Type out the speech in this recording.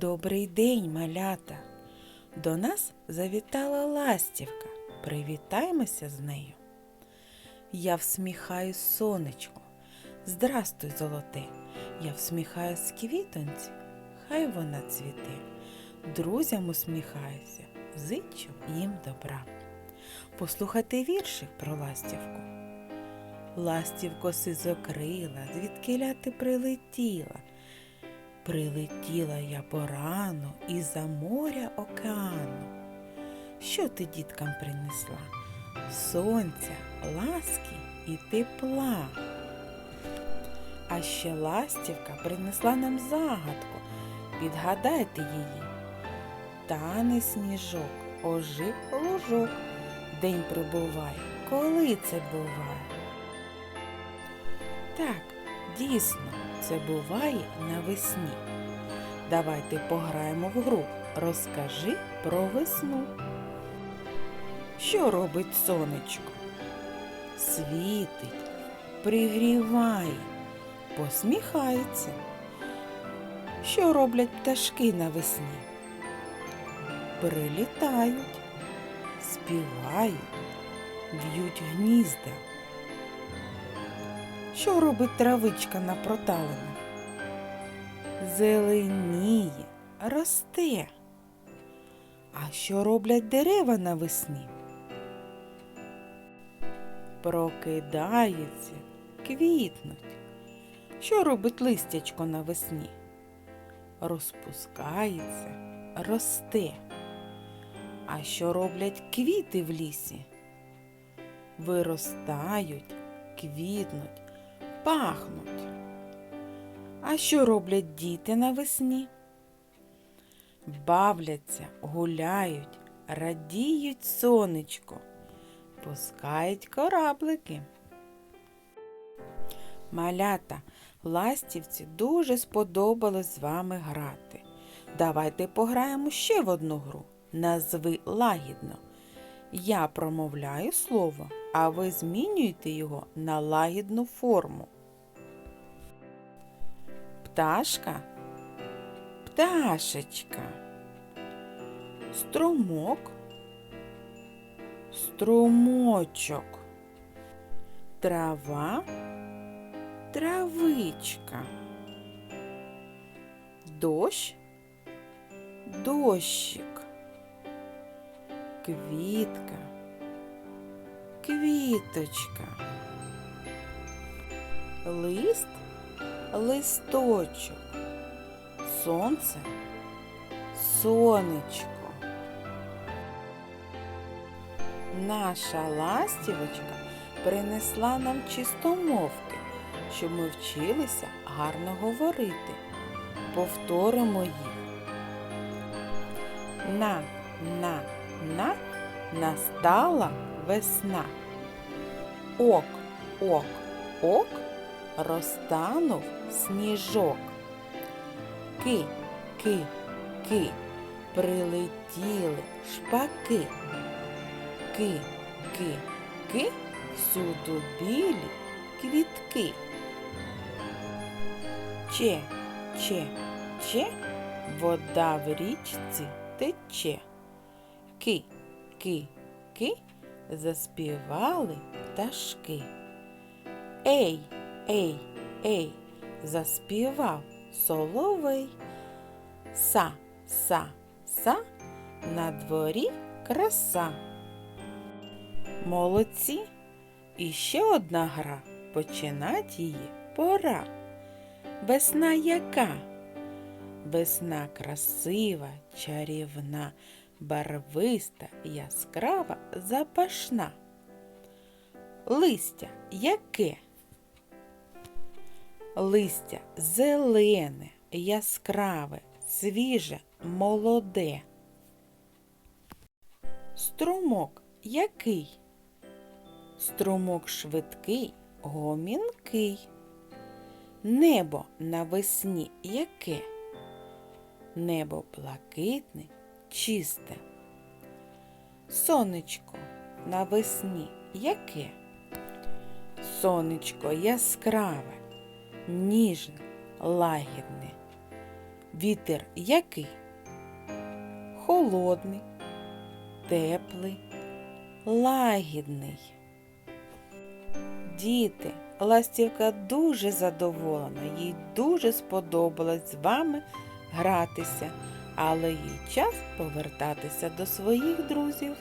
Добрий день, малята! До нас завітала ластівка. Привітаємося з нею. Я всміхаюсь сонечку. Здрастуй, золоте. Я всміхаюсь квітонці, хай вона цвіте. Друзям усміхаюся, зичу їм добра. Послухайте віршик про ластівку. Ластівко сизокрила, звідкиля ти прилетіла. Прилетіла я порано із-за моря океану. Що ти діткам принесла? Сонця, ласки і тепла. А ще ластівка принесла нам загадку. Підгадайте її. Тане сніжок, ожив лужок. День прибуває. Коли це буває? Так, дійсно, це буває навесні. Давайте пограємо в гру. Розкажи про весну. Що робить сонечко? Світить, пригріває, посміхається. Що роблять пташки навесні? Прилітають, співають, б'ють гнізда. Що робить травичка на проталинах? Зеленіє, росте. А що роблять дерева навесні? Прокидаються, квітнуть. Що робить листячко навесні? Розпускається, росте. А що роблять квіти в лісі? Виростають, квітнуть, пахнуть. А що роблять діти навесні? Бавляться, гуляють, радіють сонечко, пускають кораблики. Малята, ластівці дуже сподобалось з вами грати. Давайте пограємо ще в одну гру. Назви лагідно. Я промовляю слово, а ви змінюєте його на лагідну форму. Пташка, пташечка. Струмок, струмочок. Трава, травичка. Дощ, дощик. Квітка, квіточка. Лист, листочок. Сонце, сонечко. Наша ластівочка принесла нам чистомовки, щоб ми вчилися гарно говорити. Повторимо їх. На, на, на настала весна. Ок, ок, ок розтанув сніжок. Ки, ки, ки прилетіли шпаки. Ки, ки, ки всюду білі квітки. Че, че, че вода в річці тече. Ки, ки, ки заспівали пташки. Ей, ей, ей, заспівав соловей. Са, са, са, на дворі краса. Молодці. І ще одна гра. Починать її пора. Весна яка? Весна красива, чарівна, барвиста, яскрава, запашна. Листя яке? Листя зелене, яскраве, свіже, молоде. Струмок який? Струмок швидкий, гомінкий. Небо навесні яке? Небо блакитне, чисте. Сонечко навесні яке? Сонечко яскраве, ніжне, лагідне. Вітер який? Холодний, теплий, лагідний. Діти, ластівка дуже задоволена, їй дуже сподобалось з вами гратися, але їй час повертатися до своїх друзів.